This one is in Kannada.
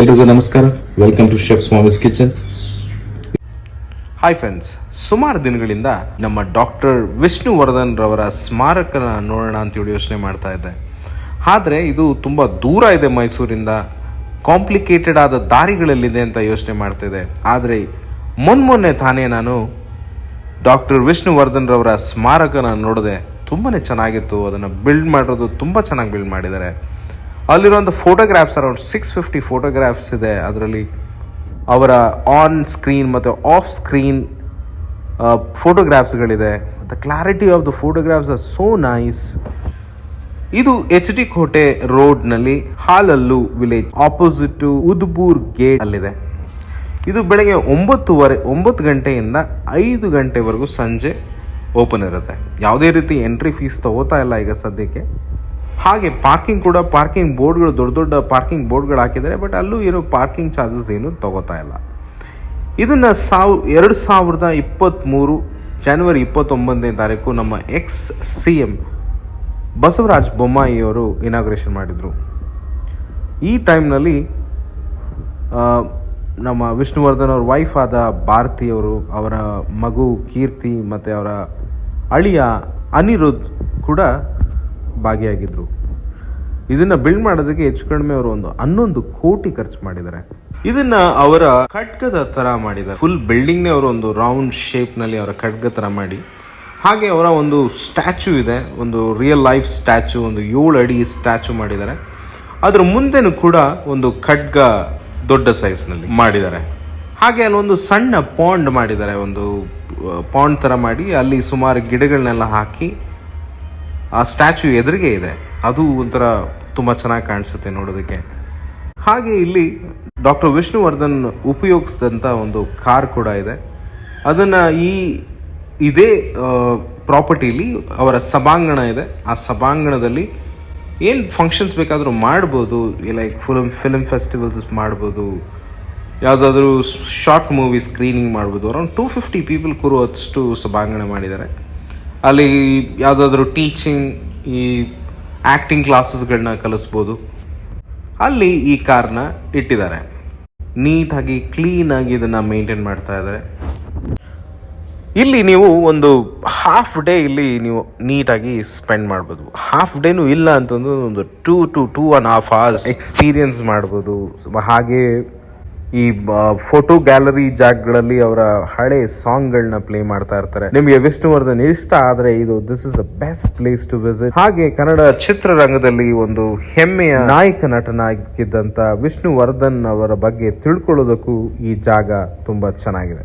ಎಲ್ರಿಗೂ ನಮಸ್ಕಾರ. Welcome to chef Swamy's kitchen hi friends ಸುಮಾರು ದಿನಗಳಿಂದ ನಮ್ಮ ಡಾಕ್ಟರ್ ವಿಷ್ಣುವರ್ಧನ್ ರವರ ಸ್ಮಾರಕನ ನೋಡೋಣ ಅಂತೇಳಿ ಯೋಚನೆ ಮಾಡ್ತಾ ಇದ್ದೆ. ಆದರೆ ಇದು ತುಂಬ ದೂರ ಇದೆ ಮೈಸೂರಿಂದ ಕಾಂಪ್ಲಿಕೇಟೆಡ್ ಆದ ದಾರಿಗಳಲ್ಲಿದೆ ಅಂತ ಯೋಚನೆ ಮಾಡ್ತಿದ್ದೆ ಆದರೆ ಮೊನ್ಮೊನ್ನೆ ತಾನೇ ನಾನು ಡಾಕ್ಟರ್ ವಿಷ್ಣುವರ್ಧನ್ ರವರ ಸ್ಮಾರಕನ ನೋಡಿದೆ ತುಂಬಾ ಚೆನ್ನಾಗಿತ್ತು. ಅದನ್ನು ಬಿಲ್ಡ್ ಮಾಡೋದು ತುಂಬ ಚೆನ್ನಾಗಿ ಬಿಲ್ಡ್ ಮಾಡಿದ್ದಾರೆ. ಅಲ್ಲಿರುವಂಥ photographs around six fifty photographs ಇದೆ. ಅದರಲ್ಲಿ ಅವರ ಆನ್ ಸ್ಕ್ರೀನ್ ಮತ್ತು off screen ಫೋಟೋಗ್ರಾಫ್ಸ್ಗಳಿದೆ the clarity of the photographs are so nice ಇದು H D Kote ರೋಡ್ನಲ್ಲಿ Hallalu village opposite Udbur gate ಅಲ್ಲಿದೆ. ಇದು ಬೆಳಗ್ಗೆ ಒಂಬತ್ತುವರೆ, ಒಂಬತ್ತು ಗಂಟೆಯಿಂದ ಐದು ಗಂಟೆವರೆಗೂ ಸಂಜೆ ಓಪನ್ ಇರುತ್ತೆ. ಯಾವುದೇ ರೀತಿ ಎಂಟ್ರಿ ಫೀಸ್ ತಗೋತಾ ಇಲ್ಲ ಈಗ ಸದ್ಯಕ್ಕೆ. ಹಾಗೆ ಪಾರ್ಕಿಂಗ್ ಕೂಡ ಪಾರ್ಕಿಂಗ್ ಬೋರ್ಡ್ಗಳು ದೊಡ್ಡ ದೊಡ್ಡ ಪಾರ್ಕಿಂಗ್ ಬೋರ್ಡ್ಗಳು ಹಾಕಿದ್ದಾರೆ ಬಟ್ ಅಲ್ಲೂ ಏನು ಪಾರ್ಕಿಂಗ್ ಚಾರ್ಜಸ್ ಏನು ತಗೋತಾ ಇಲ್ಲ. ಇದನ್ನು ಸಾವ್, ಎರಡು ಸಾವಿರದ ಇಪ್ಪತ್ತ್ಮೂರು ಜನವರಿ ಇಪ್ಪತ್ತೊಂಬತ್ತನೇ ತಾರೀಕು ನಮ್ಮ ಎಕ್ಸ್ ಸಿ ಎಂ ಬಸವರಾಜ ಬೊಮ್ಮಾಯಿಯವರು ಇನಾಗ್ರೇಷನ್ ಮಾಡಿದರು. ಈ ಟೈಮ್ನಲ್ಲಿ ನಮ್ಮ ವಿಷ್ಣುವರ್ಧನ್ ಅವ್ರ ವೈಫ್ ಆದ ಭಾರತಿಯವರು ಅವರ ಮಗು ಕೀರ್ತಿ ಮತ್ತು ಅವರ ಅಳಿಯ ಅನಿರುದ್ಧ್ ಕೂಡ ಭಾಗಿಯಾಗಿದ್ದರು ಇದನ್ನ ಬಿಲ್ಡ್ ಮಾಡೋದಕ್ಕೆ ಹೆಚ್ಚು ಕಡಿಮೆ ಅವರು ಒಂದು ಹನ್ನೊಂದು ಕೋಟಿ ಖರ್ಚು ಮಾಡಿದ್ದಾರೆ. ಇದನ್ನ ಅವರ ಖಡ್ಗದ ತರ ಮಾಡಿದ್ದಾರೆ. ಫುಲ್ ಬಿಲ್ಡಿಂಗ್ನೇ ಅವರು ಒಂದು ರೌಂಡ್ ಶೇಪ್ನಲ್ಲಿ ಅವರ ಖಡ್ಗ ತರ ಮಾಡಿ. ಹಾಗೆ ಅವರ ಒಂದು ಸ್ಟ್ಯಾಚು ಇದೆ, ಒಂದು ರಿಯಲ್ ಲೈಫ್ ಸ್ಟ್ಯಾಚು ಒಂದು ಏಳು ಅಡಿ ಸ್ಟ್ಯಾಚು ಮಾಡಿದ್ದಾರೆ. ಅದ್ರ ಮುಂದೆನೂ ಕೂಡ ಒಂದು ಖಡ್ಗ ದೊಡ್ಡ ಸೈಜ್ನಲ್ಲಿ ಮಾಡಿದ್ದಾರೆ. ಹಾಗೆ ಅಲ್ಲೊಂದು ಸಣ್ಣ ಪಾಂಡ್ ಮಾಡಿದ್ದಾರೆ, ಒಂದು ಪಾಂಡ್ ಥರ ಮಾಡಿ. ಅಲ್ಲಿ ಸುಮಾರು ಗಿಡಗಳನ್ನೆಲ್ಲ ಹಾಕಿ ಆ ಸ್ಟ್ಯಾಚು ಎದುರಿಗೆ ಇದೆ. ಅದು ಒಂಥರ ತುಂಬ ಚೆನ್ನಾಗಿ ಕಾಣಿಸುತ್ತೆ ನೋಡೋದಕ್ಕೆ. ಹಾಗೆ ಇಲ್ಲಿ ಡಾಕ್ಟರ್ ವಿಷ್ಣುವರ್ಧನ್ ಉಪಯೋಗಿಸಿದಂಥ ಒಂದು ಕಾರ್ ಕೂಡ ಇದೆ. ಅದನ್ನು ಈ ಇದೇ ಪ್ರಾಪರ್ಟಿಲಿ ಅವರ ಸಭಾಂಗಣ ಇದೆ. ಆ ಸಭಾಂಗಣದಲ್ಲಿ ಏನು ಫಂಕ್ಷನ್ಸ್ ಬೇಕಾದರೂ ಮಾಡ್ಬೋದು. ಲೈಕ್ ಫಿಲಮ್ ಫಿಲಮ್ ಫೆಸ್ಟಿವಲ್ಸ್ ಮಾಡ್ಬೋದು. ಯಾವುದಾದ್ರೂ ಶಾರ್ಟ್ ಮೂವಿ ಸ್ಕ್ರೀನಿಂಗ್ ಮಾಡ್ಬೋದು. ಅರೌಂಡ್ ಟೂ ಫಿಫ್ಟಿ ಪೀಪಲ್ ಕೂರುವಷ್ಟು ಸಭಾಂಗಣ ಮಾಡಿದ್ದಾರೆ. ಅಲ್ಲಿ ಯಾವುದಾದ್ರೂ ಟೀಚಿಂಗ್ ಈ ಆ್ಯಕ್ಟಿಂಗ್ ಕ್ಲಾಸಸ್ಗಳನ್ನ ಕಲಿಸ್ಬೋದು. ಅಲ್ಲಿ ಈ ಕಾರ್ನ ಇಟ್ಟಿದ್ದಾರೆ. ನೀಟಾಗಿ ಕ್ಲೀನಾಗಿ ಇದನ್ನು ಮೇಂಟೈನ್ ಮಾಡ್ತಾ ಇದ್ದಾರೆ. ಇಲ್ಲಿ ನೀವು ಒಂದು ಹಾಫ್ ಡೇ ಇಲ್ಲಿ ನೀವು ನೀಟಾಗಿ ಸ್ಪೆಂಡ್ ಮಾಡ್ಬೋದು. ಹಾಫ್ ಡೇನೂ ಇಲ್ಲ ಅಂತಂದು ಒಂದು two to two and half hours experience ಮಾಡ್ಬೋದು. ಹಾಗೆ ಈ ಫೋಟೋ ಗ್ಯಾಲರಿ ಜಾಗಗಳಲ್ಲಿ ಅವರ ಹಳೆ ಸಾಂಗ್ಗಳನ್ನ ಪ್ಲೇ ಮಾಡ್ತಾ ಇರ್ತಾರೆ. ನಿಮಗೆ ವಿಷ್ಣುವರ್ಧನ್ ಇಷ್ಟ ಆದ್ರೆ ಇದು this is the best place to visit ಹಾಗೆ ಕನ್ನಡ ಚಿತ್ರರಂಗದಲ್ಲಿ ಒಂದು ಹೆಮ್ಮೆಯ ನಾಯಕ ನಟನಾಗಿದ್ದಂತ ವಿಷ್ಣುವರ್ಧನ್ ಅವರ ಬಗ್ಗೆ ತಿಳ್ಕೊಳ್ಳೋದಕ್ಕೂ ಈ ಜಾಗ ತುಂಬಾ ಚೆನ್ನಾಗಿದೆ.